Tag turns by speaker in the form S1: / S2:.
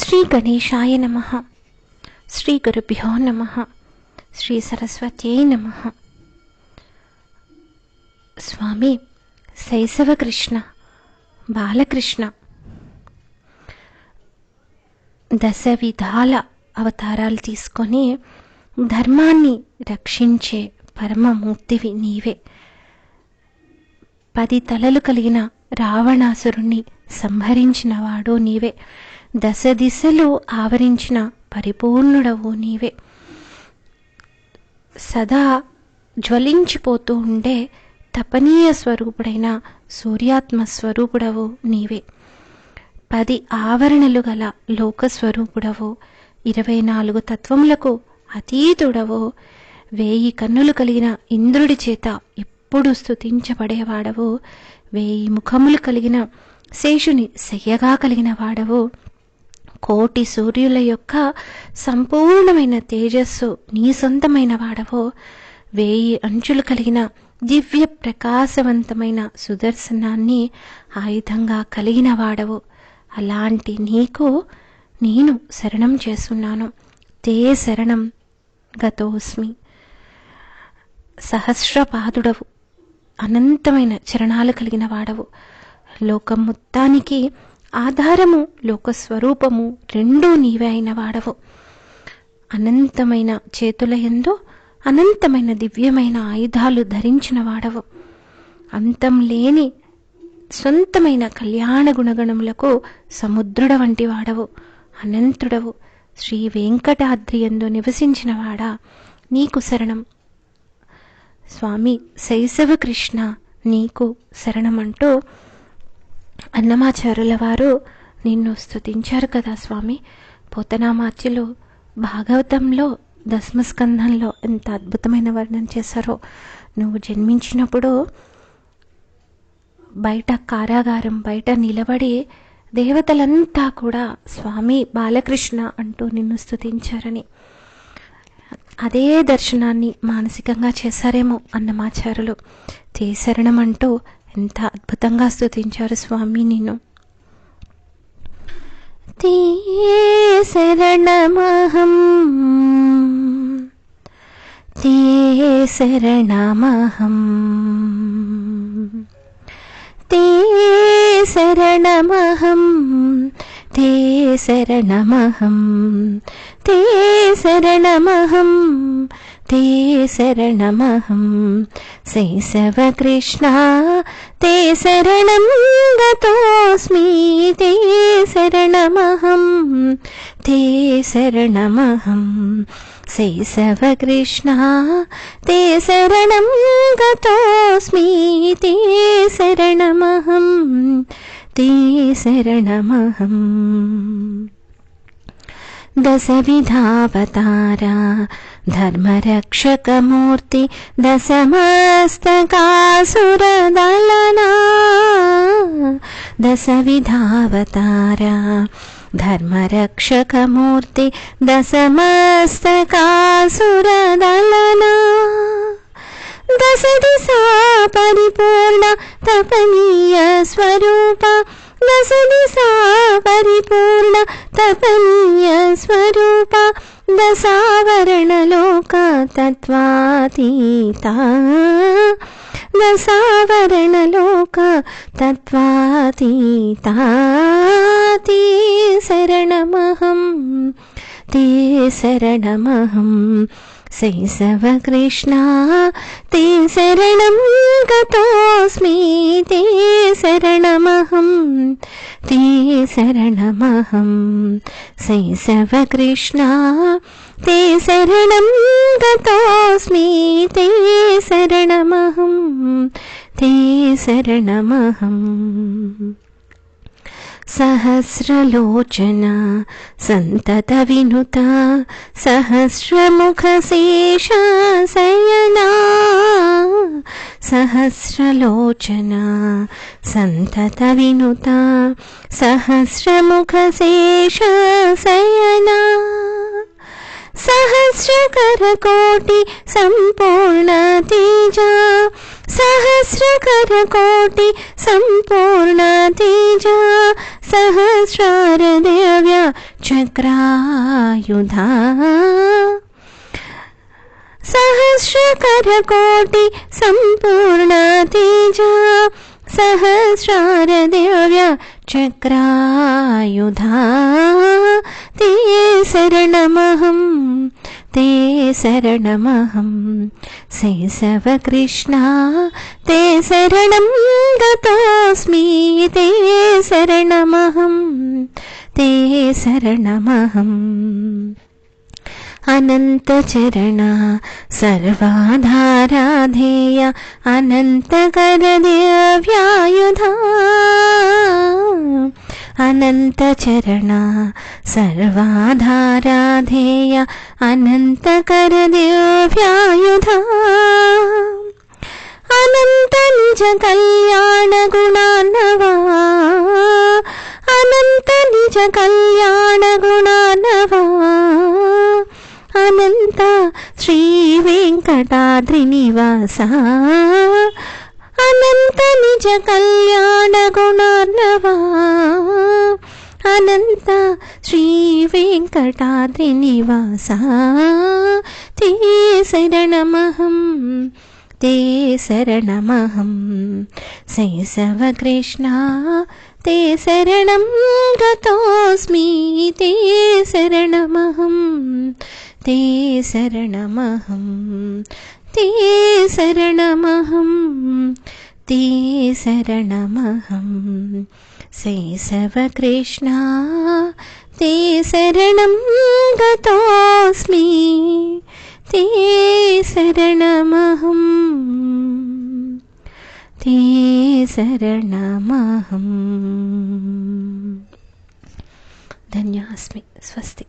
S1: శ్రీ గణేశాయ నమ. శ్రీ గురుభ్యో నమ. శ్రీ సరస్వత్యై నమ. స్వామి శైశవకృష్ణ బాలకృష్ణ దశ విధాల అవతారాలు తీసుకొని ధర్మాన్ని రక్షించే పరమమూర్తివి నీవే. పది తలలు కలిగిన రావణాసురుణ్ణి సంహరించినవాడు నీవే. దశ దిశలు ఆవరించిన పరిపూర్ణుడవు నీవే. సదా జ్వలించిపోతూ ఉండే తపనీయ స్వరూపుడైన సూర్యాత్మ స్వరూపుడవు నీవే. పది ఆవరణలు గల లోకస్వరూపుడవు ఇరవై నాలుగు తత్వములకు అతీతుడవు. వేయి కన్నులు కలిగిన ఇంద్రుడి చేత ఎప్పుడు స్థుతించబడేవాడవు వేయి ముఖములు కలిగిన శేషుని శయ్యగా కలిగిన వాడవు. కోటి సూర్యుల యొక్క సంపూర్ణమైన తేజస్సు నీ సొంతమైన వాడవో. వేయి అంచులు కలిగిన దివ్య ప్రకాశవంతమైన సుదర్శనాన్ని ఆయుధంగా కలిగిన వాడవు. అలాంటి నీకు నేను శరణం చేస్తున్నాను. తే శరణం గతోస్మి. సహస్రపాదుడవు. అనంతమైన చరణాలు కలిగిన వాడవు. లోకం మొత్తానికి ఆధారము లోకస్వరూపము రెండూ నీవే అయిన వాడవు. అనంతమైన చేతుల ఎందు అనంతమైన దివ్యమైన ఆయుధాలు ధరించిన వాడవు. అంతం లేని సొంతమైన కళ్యాణ గుణగణములకు సముద్రుడ వంటి వాడవు. అనంతుడవు. శ్రీ వెంకటాద్రి ఎందు నివసించిన వాడా. నీకు శరణం. స్వామి శైశవ కృష్ణ నీకు శరణమంటూ అన్నమాచారుల వారు నిన్ను స్థుతించారు కదా స్వామి. పోతనామాచ్యులు భాగవతంలో దశమస్కంధంలో ఎంత అద్భుతమైన వర్ణన చేశారో. నువ్వు జన్మించినప్పుడు బయట కారాగారం బయట నిలబడి దేవతలంతా కూడా స్వామి బాలకృష్ణ అంటూ నిన్ను స్తుతించారని. అదే దర్శనాన్ని మానసికంగా చేశారేమో అన్నమాచారులు చేశరణం అంటూ ఎంత అద్భుతంగా స్తుతించారు స్వామి నిన్ను తే శరణమహం తే శరణమహం తే శరణమహం తే శరణమహం తే శరణమహం ते शरणमहं। सैशवकृष्णा ते शरणं गतोऽस्मि। ते शरणमहं। ते शरणमहं। सैशवकृष्णा ते शरणं गतोऽस्मि। ते शरणमहं। ते शरणमहम् దశవిధావతారా ధర్మరక్షకమూర్తి దశమస్తకాసురదలనా దశవిధావతారా ధర్మరక్షకమూర్తి దశమస్తకాసురదలనా దశ దిశా పరిపూర్ణ తపనీయ స్వరూప नसीसा परिपूर्ण तपनीयस्वरूपा दशावरणलोका तत्त्वातीता दशावरणलोका तत्वातीता ती शरणमहं ते शरणमहम् सैशव कृष्णा ते शरणं गतोऽस्मि ते शरणमहं ते शरणमहं सैशव कृष्णा ते शरणं गतोऽस्मि ते शरणमहं ते शरणमहम् सहस्रलोचना सन्ततविनुता सहस्रमुखशेषशयना सहस्रलोचना सन्ततविनुता सहस्रमुखशेषशयना सहस्रकरकोटि सम्पूर्ण तेजा सहस्रकरकोटि सम्पूर्ण तेजा सहस्रारदेव्य चक्रायुधा। सहस्रकरकोटि सम्पूर्ण तेजा। सहस्रारदेव्य चक्रायुधा। ते शरणमहं ते शरणमहं। शैशवकृष्णा ते शरणं गतोऽस्मि। ते शरणमहं। ते शरणमहम् अनन्तचरण सर्वाधाराधेय अनन्तकरदेव्यायुधा। अनन्तचरणा सर्वाधाराधेया अनन्तकरदेव्यायुधा। अनन्तनिजकल्याणगुणानवा। अनन्तनिजकल्याणगुणानवा। अनन्त श्रीवेङ्कटाद्रिनिवासा अनन्तनिजकल्याणगुणानवा। శ్రీ వెంకటాద్రి నివాస తే శరణమహం తే శరణమహం శైశవకృష్ణ ते शरणं गतोऽस्मि ते शरणमहं ते शरणमहं ते शरणमहं ते शरणमहं शैशवकृष्णा ते शरणं गतोऽस्मि ते शरणमहम् ते शरणमहम् धन्यास्मि स्वस्ति